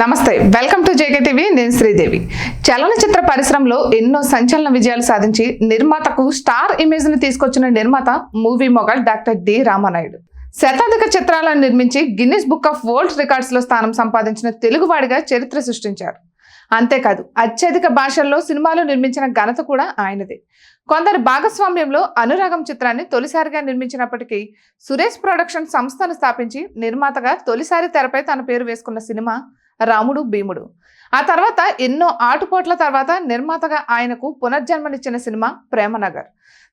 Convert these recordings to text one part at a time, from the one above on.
నమస్తే welcome to JK TV నేను శ్రీదేవి. చలనచిత్ర పరిశ్రమలో ఎన్నో సంచలన విజయాలు సాధించి నిర్మాతకు స్టార్ ఇమేజ్ని తీసుకొచ్చిన నిర్మాత movie mogul doctor D Ramanaidu. శతాధిక చిత్రాలను నిర్మించి గిన్నిస్ బుక్ ఆఫ్ వరల్డ్ రికార్డ్స్లో స్థానం సంపాదించిన తెలుగువాడిగా చరిత్ర సృష్టించారు. అంతేకాదు అత్యధిక భాషల్లో సినిమాలు నిర్మించిన ఘనత కూడా ఆయనదే. కొందరి భాగస్వామ్యంలో అనురాగం చిత్రాన్ని తొలిసారిగా నిర్మించినప్పటికీ సురేష్ ప్రొడక్షన్ సంస్థను స్థాపించి నిర్మాతగా తొలిసారి తెరపై తన పేరు వేసుకున్న సినిమా రాముడు భీముడు. ఆ తర్వాత ఎన్నో ఆటుపోట్ల తర్వాత నిర్మాతగా ఆయనకు పునర్జన్మనిచ్చిన సినిమా ప్రేమనగర్.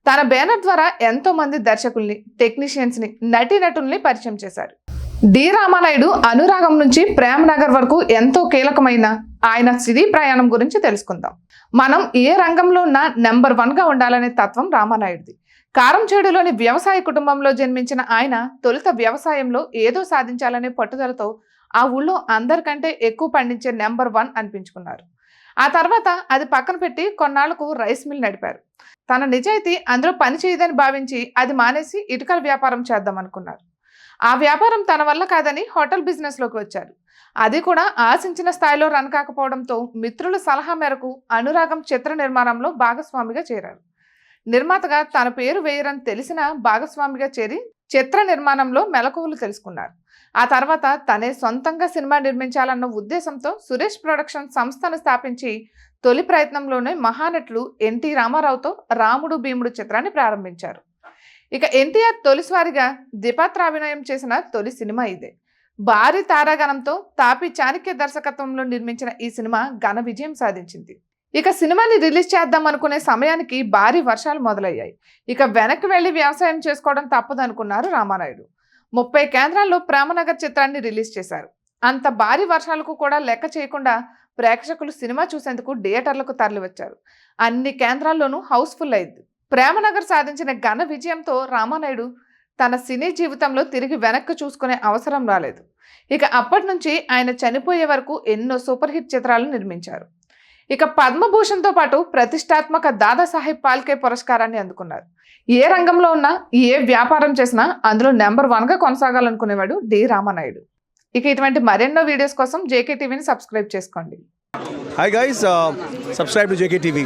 తన బ్యానర్ ద్వారా ఎంతోమంది దర్శకుల్ని టెక్నీషియన్స్ని నటీనటుల్ని పరిచయం చేశారు. డి. రామానాయుడు అనురాగం నుంచి ప్రేమ్ నగర్ వరకు ఎంతో కీలకమైన ఆయన సినీ ప్రయాణం గురించి తెలుసుకుందాం. మనం ఏ రంగంలో ఉన్నా నెంబర్ వన్గా ఉండాలనే తత్వం రామానాయుడిది. కారంచేడులోని వ్యవసాయ కుటుంబంలో జన్మించిన ఆయన తొలుత వ్యవసాయంలో ఏదో సాధించాలనే పట్టుదలతో ఆ ఊళ్ళో అందరికంటే ఎక్కువ పండించే నెంబర్ వన్ అనిపించుకున్నారు. ఆ తర్వాత అది పక్కన పెట్టి కొన్నాళ్ళకు రైస్ మిల్ నడిపారు. తన నిజాయితీ అందులో పని చేయదని భావించి అది మానేసి ఇటుకల వ్యాపారం చేద్దాం అనుకున్నారు ఆ వ్యాపారం తన వల్ల కాదని హోటల్ బిజినెస్లోకి వచ్చారు. అది కూడా ఆశించిన స్థాయిలో రన్ కాకపోవడంతో మిత్రుల సలహా మేరకు అనురాగం చిత్ర నిర్మాణంలో భాగస్వామిగా చేరారు. నిర్మాతగా తన పేరు వేయరని తెలిసిన భాగస్వామిగా చేరి చిత్ర నిర్మాణంలో మెలకువలు తెలుసుకున్నారు. ఆ తర్వాత తనే సొంతంగా సినిమా నిర్మించాలన్న ఉద్దేశంతో సురేష్ ప్రొడక్షన్ సంస్థను స్థాపించి తొలి ప్రయత్నంలోనే మహానటుడు ఎన్టీ రామారావుతో రాముడు భీముడు చిత్రాన్ని ప్రారంభించారు. ఇక ఎన్టీఆర్ తొలిసారిగా ద్విపాత్రాభినయం చేసిన తొలి సినిమా ఇదే. భారీ తారాగణంతో తాపి చాణక్య దర్శకత్వంలో నిర్మించిన ఈ సినిమా ఘన విజయం సాధించింది. ఇక సినిమాని రిలీజ్ చేద్దాం అనుకునే సమయానికి భారీ వర్షాలు మొదలయ్యాయి. ఇక వెనక్కి వెళ్ళి వ్యవసాయం చేసుకోవడం తప్పదనుకున్నారు రామానాయుడు ముప్పై కేంద్రాల్లో ప్రేమనగర్ చిత్రాన్ని రిలీజ్ చేశారు. అంత భారీ వర్షాలకు కూడా లెక్క చేయకుండా ప్రేక్షకులు సినిమా చూసేందుకు థియేటర్లకు తరలివచ్చారు. అన్ని కేంద్రాల్లోనూ హౌస్ఫుల్ అయింది. ప్రేమనగర్ సాధించిన ఘన విజయంతో రామానాయుడు తన సినీ జీవితంలో తిరిగి వెనక్కి చూసుకునే అవసరం రాలేదు. ఇక అప్పటి నుంచి ఆయన చనిపోయే వరకు ఎన్నో సూపర్ హిట్ చిత్రాలు నిర్మించారు. ఇక పద్మభూషణ్తో పాటు ప్రతిష్టాత్మక దాదాసాహెబ్ పాల్కే పురస్కారాన్ని అందుకున్నారు. ఏ రంగంలో ఉన్నా ఏ వ్యాపారం చేసినా అందులో నెంబర్ వన్గా కొనసాగాలనుకునేవాడు డి రామానాయుడు. ఇక ఇటువంటి మరెన్నో వీడియోస్ కోసం జేకే టీవీని సబ్స్క్రైబ్ చేసుకోండి. Hi guys subscribe to J K TV